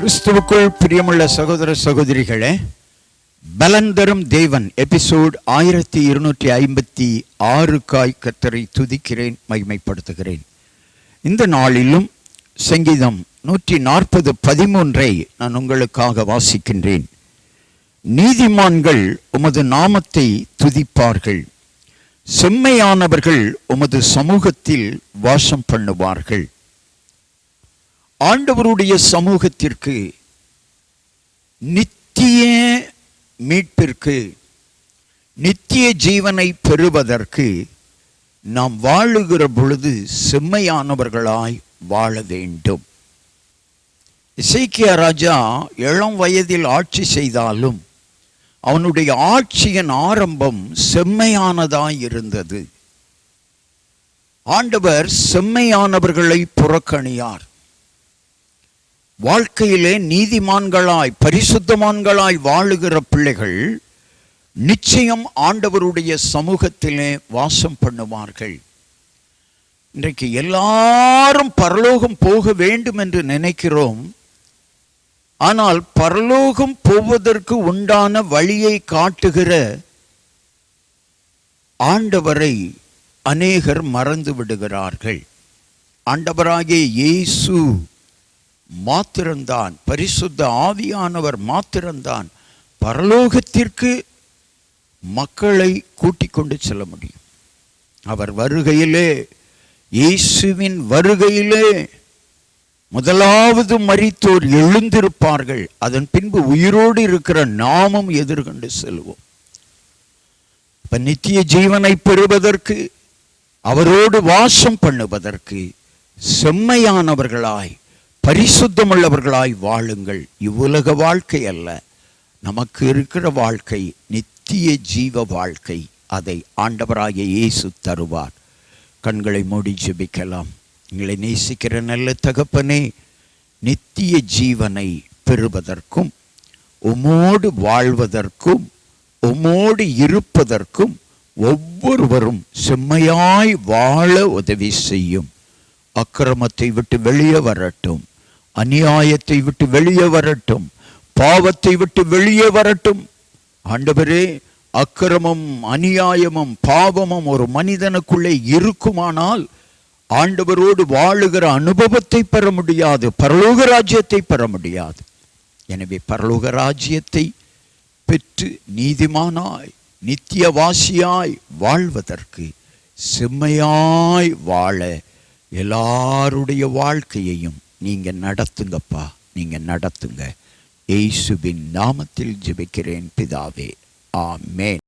கிறிஸ்துவுக்குள் பிரியமுள்ள சகோதர சகோதரிகளே பலன் தரும் தேவன். எபிசோட் ஆயிரத்தி இருநூற்றி ஐம்பத்தி ஆறுக்காய் கத்தரை துதிக்கிறேன் மகிமைப்படுத்துகிறேன். இந்த நாளிலும் சங்கீதம் நூற்றி நாற்பது பதிமூன்றை நான் உங்களுக்காக வாசிக்கின்றேன். நீதிமான்கள் உமது நாமத்தை துதிப்பார்கள். செம்மையானவர்கள் உமது சமூகத்தில் வாசம் பண்ணுவார்கள். ஆண்டவருடைய சமூகத்திற்கு நித்திய மீட்பிற்கு நித்திய ஜீவனை பெறுவதற்கு நாம் வாழுகிற பொழுது செம்மையானவர்களாய் வாழ வேண்டும். இசைக்கிய ராஜா இளம் வயதில் ஆட்சி செய்தாலும் அவனுடைய ஆட்சியின் ஆரம்பம் செம்மையானதாய் இருந்தது ஆண்டவர் செம்மையானவர்களை புறக்கணியார். வாழ்க்கையிலே நீதிமான்களாய் பரிசுத்தமான்களாய் வாழுகிற பிள்ளைகள் நிச்சயம் ஆண்டவருடைய சமூகத்திலே வாசம் பண்ணுவார்கள். இன்றைக்கு எல்லாரும் பரலோகம் போக வேண்டும் என்று நினைக்கிறோம். ஆனால் பரலோகம் போவதற்கு உண்டான வழியை காட்டுகிற ஆண்டவரை அநேகர் மறந்து விடுகிறார்கள். ஆண்டவராகிய இயேசு மாத்திரம்தான். பரிசுத்த ஆவியானவர் மாத்திரம்தான் பரலோகத்திற்கு மக்களை கூட்டிக் கொண்டு செல்ல முடியும். அவர் வருகையிலே இயேசுவின் வருகையிலே முதலாவது மரித்தோர் எழுந்திருப்பார்கள். அதன் பின்பு உயிரோடு இருக்கிற நாமும் எதிர்கொண்டு செல்வோம். இப்ப நித்திய ஜீவனை பெறுவதற்கு அவரோடு வாசம் பண்ணுவதற்கு செம்மையானவர்களாய் பரிசுத்தமுள்ளவர்களாய் வாழுங்கள். இவ்வுலக வாழ்க்கை அல்ல. நமக்கு இருக்கிற வாழ்க்கை நித்திய ஜீவ வாழ்க்கை. அதை ஆண்டவராக இயேசு தருவார். கண்களை மூடி ஜெபிக்கலாம். எங்களை நேசிக்கிற நல்ல தகப்பனே நித்திய ஜீவனை பெறுவதற்கும் உமோடு வாழ்வதற்கும் உமோடு இருப்பதற்கும் ஒவ்வொருவரும் செம்மையாய் வாழ உதவி செய்யும். அக்கிரமத்தை விட்டு வெளியே வரட்டும். அநியாயத்தை விட்டு வெளியே வரட்டும் பாவத்தை விட்டு வெளியே வரட்டும். ஆண்டவரே அக்கிரமம் அநியாயமும் பாவமும் ஒரு மனிதனுக்குள்ளே இருக்குமானால் ஆண்டவரோடு வாழுகிற அனுபவத்தை பெற முடியாது பரலோக ராஜ்யத்தை பெற முடியாது. எனவே பரலோக ராஜ்யத்தை பெற்று நீதிமானாய் நித்தியவாசியாய் வாழ்வதற்கு செம்மையாய் வாழ எல்லாருடைய வாழ்க்கையையும் நீங்க நடத்துங்கப்பா நீங்கள் நடத்துங்க. இயேசுவின் நாமத்தில் ஜெபிக்கிறேன் பிதாவே. ஆமேன்.